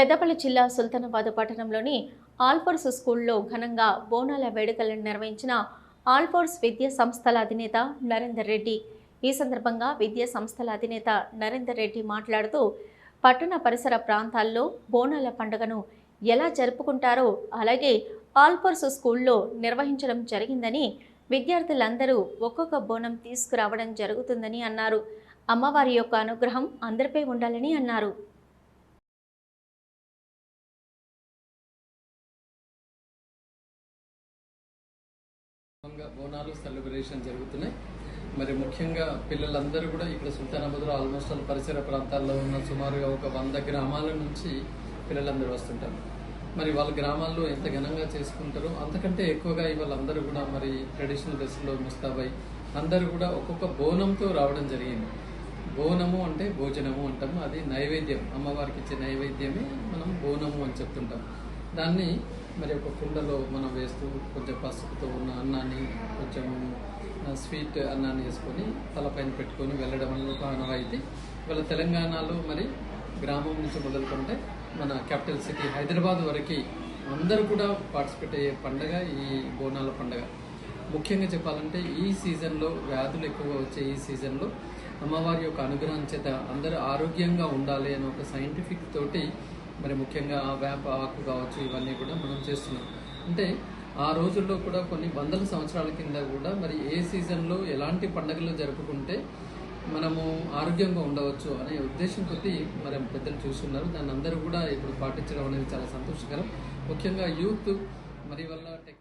పెద్దపల్లి జిల్లా సుల్తానాబాద్ పట్టణంలోని ఆల్ఫోర్స్ స్కూల్లో ఘనంగా బోనాల వేడుకలను నిర్వహించిన ఆల్ఫోర్స్ విద్యా సంస్థల అధినేత నరేందర్ రెడ్డి. ఈ సందర్భంగా విద్యా సంస్థల అధినేత నరేందర్ రెడ్డి మాట్లాడుతూ పట్టణ పరిసర ప్రాంతాల్లో బోనాల పండుగను ఎలా జరుపుకుంటారో అలాగే ఆల్ఫోర్స్ స్కూల్లో నిర్వహించడం జరిగిందని విద్యార్థులందరూ ఒక్కొక్క బోనం తీసుకురావడం జరుగుతుందని అన్నారు. అమ్మవారి యొక్క అనుగ్రహం అందరిపై ఉండాలని అన్నారు. ముఖ్యంగా బోనాలు సెలబ్రేషన్ జరుగుతున్నాయి. మరి ముఖ్యంగా పిల్లలందరూ కూడా ఇక్కడ సుల్తానాబాద్లో ఆల్మోస్ట్ ఆల్ పరిసర ప్రాంతాల్లో ఉన్న సుమారుగా ఒక వంద గ్రామాల నుంచి పిల్లలందరూ వస్తుంటారు. మరి వాళ్ళ గ్రామాల్లో ఎంత ఘనంగా చేసుకుంటారో అంతకంటే ఎక్కువగా వాళ్ళందరూ కూడా మరి ట్రెడిషనల్ డ్రెస్లో ముస్తాబాయి అందరూ కూడా ఒక్కొక్క బోనంతో రావడం జరిగింది. బోనము అంటే భోజనము అంటాము. అది నైవేద్యం. అమ్మవారికి ఇచ్చే నైవేద్యమే మనం బోనము అని చెప్తుంటాం. దాన్ని మరి ఒక కుండలో మనం వేస్తూ కొంచెం పసుపుతో ఉన్న అన్నాన్ని కొంచెం స్వీట్ అన్నాన్ని వేసుకొని తలపైన పెట్టుకొని వెళ్ళడం వల్ల ఒక ఆనవాయితీ ఇవాళ తెలంగాణలో మరి గ్రామం నుంచి మొదలుకుంటే మన క్యాపిటల్ సిటీ హైదరాబాద్ వరకు అందరూ కూడా పార్టిసిపేట్ అయ్యే పండగ ఈ బోనాల పండగ. ముఖ్యంగా చెప్పాలంటే ఈ సీజన్లో వ్యాధులు ఎక్కువగా వచ్చే ఈ సీజన్లో అమ్మవారి యొక్క అనుగ్రహం చేత అందరూ ఆరోగ్యంగా ఉండాలి అని ఒక సైంటిఫిక్ తోటి మరి ముఖ్యంగా వేప ఆకు కావచ్చు ఇవన్నీ కూడా మనం చేస్తున్నాం. అంటే ఆ రోజుల్లో కూడా కొన్ని వందల సంవత్సరాల కింద కూడా మరి ఏ సీజన్లో ఎలాంటి పండుగలు జరుపుకుంటే మనము ఆరోగ్యంగా ఉండవచ్చు అనే ఉద్దేశం కొద్దీ మరి పెద్దలు చూస్తున్నారు. దాన్ని అందరూ కూడా ఇప్పుడు పాటించడం అనేది చాలా సంతోషకరం. ముఖ్యంగా యూత్ మరి వల్ల టెక్